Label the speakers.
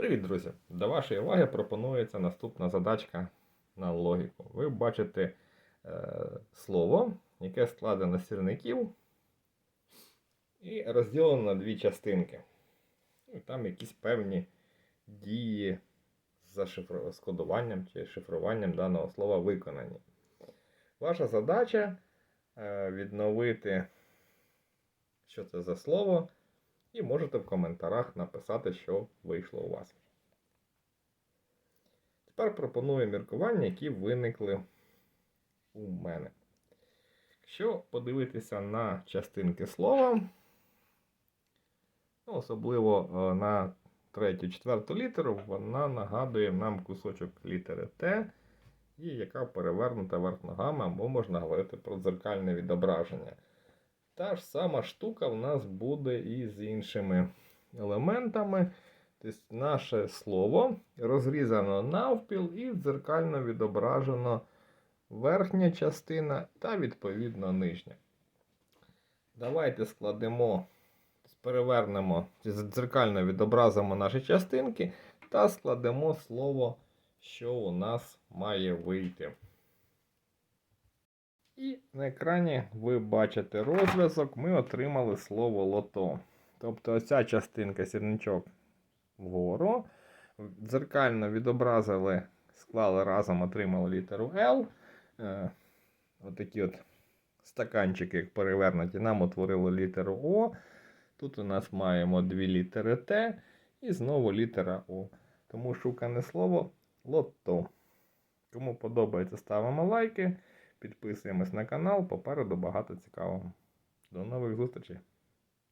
Speaker 1: Привіт, друзі! До вашої уваги пропонується наступна задачка на логіку. Ви бачите е, слово, яке складено з сірників і розділено на дві частинки. І там якісь певні дії з зашифру- з кодуванням чи шифруванням даного слова виконані. Ваша задача е, відновити, що це за слово. І можете в коментарях написати, що вийшло у вас. Тепер пропоную міркування, які виникли у мене. Якщо подивитися на частинки слова, ну, особливо е, на третю, четверту літеру, вона нагадує нам кусочок літери Т, і яка перевернута верх ногами, або можна говорити про дзеркальне відображення. Та ж сама штука в нас буде і з іншими елементами. Тобто наше слово розрізано навпіл і дзеркально відображено верхня частина та відповідно нижня. Давайте складемо, перевернемо, дзеркально відобразимо наші частинки та складемо слово, що у нас має вийти. І на екрані ви бачите розв'язок, ми отримали слово лото. Тобто оця частинка сірничок вгору. Дзеркально відобразили, склали разом, отримали літеру L. Е, Отакі от стаканчики, як перевернуті, нам утворили літеру О. Тут у нас маємо дві літери Т і знову літера О. Тому шукане слово лото. Кому подобається, ставимо лайки. Підписуємось на канал, попереду багато цікавого. До нових зустрічей!